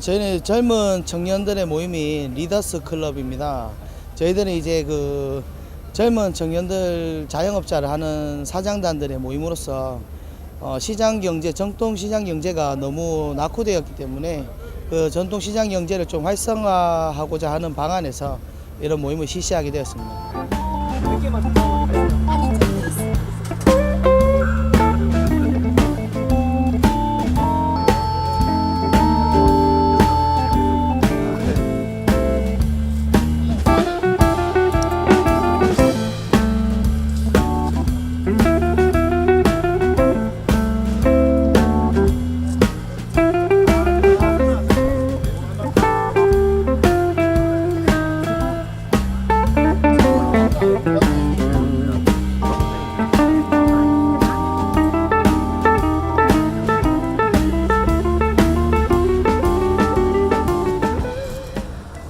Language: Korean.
저희는 젊은 청년들의 모임인 리더스 클럽입니다. 저희들은 이제 그 젊은 청년들 자영업자를 하는 사장단들의 모임으로서 어, 시장 경제, 전통 시장 경제가 너무 낙후되었기 때문에 그 전통 시장 경제를 좀 활성화하고자 하는 방안에서 이런 모임을 실시하게 되었습니다.